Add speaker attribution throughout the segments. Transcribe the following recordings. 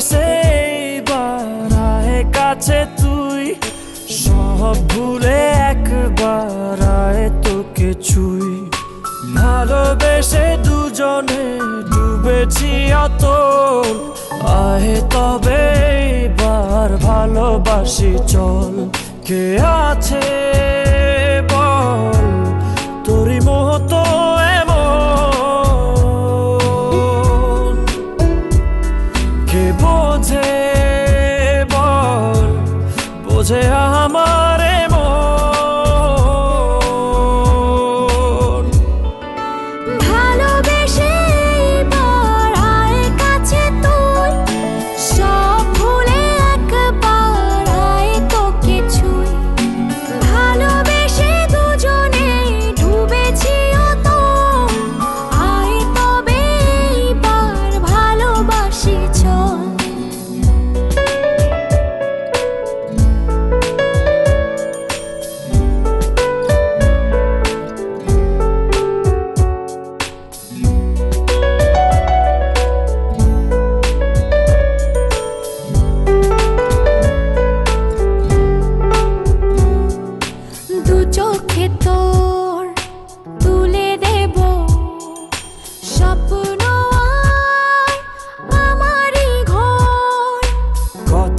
Speaker 1: সেই কাছে তুই। সব ভুলে একবার আয় তোকে ছুই। ভালোবেসে দুজনে ডুবেছি অত আহে তবে বার ভালোবাসি, চল। কে আছে?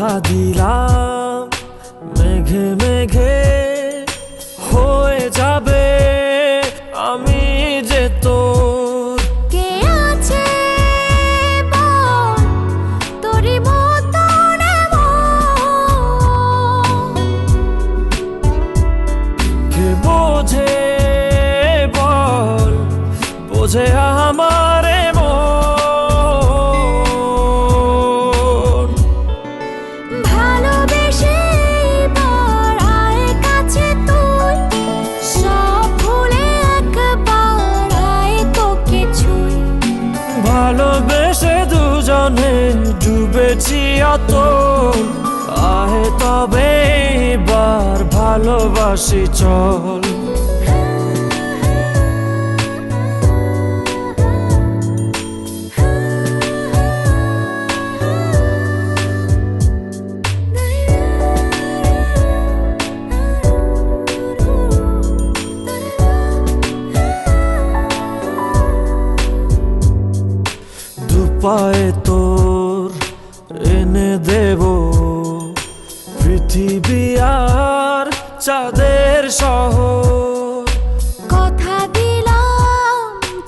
Speaker 2: কথা দিলাম মেঘে মেঘে হয়ে যাবে। আমি যে তোর
Speaker 1: কে আছে তোরই মতন
Speaker 2: কে বোঝে বল? বোঝে আমার ডুবেছি অত আহে তবে এবার ভালোবাসি চল। দুপায়ে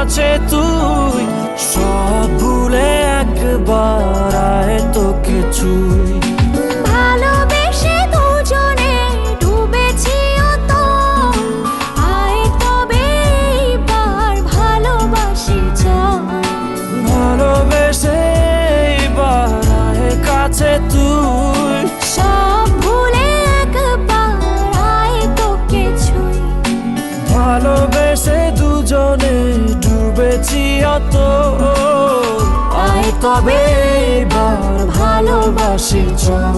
Speaker 2: আয় কাছে তুই সব ভুলে আয় তবে এবার ভালোবাসি চল।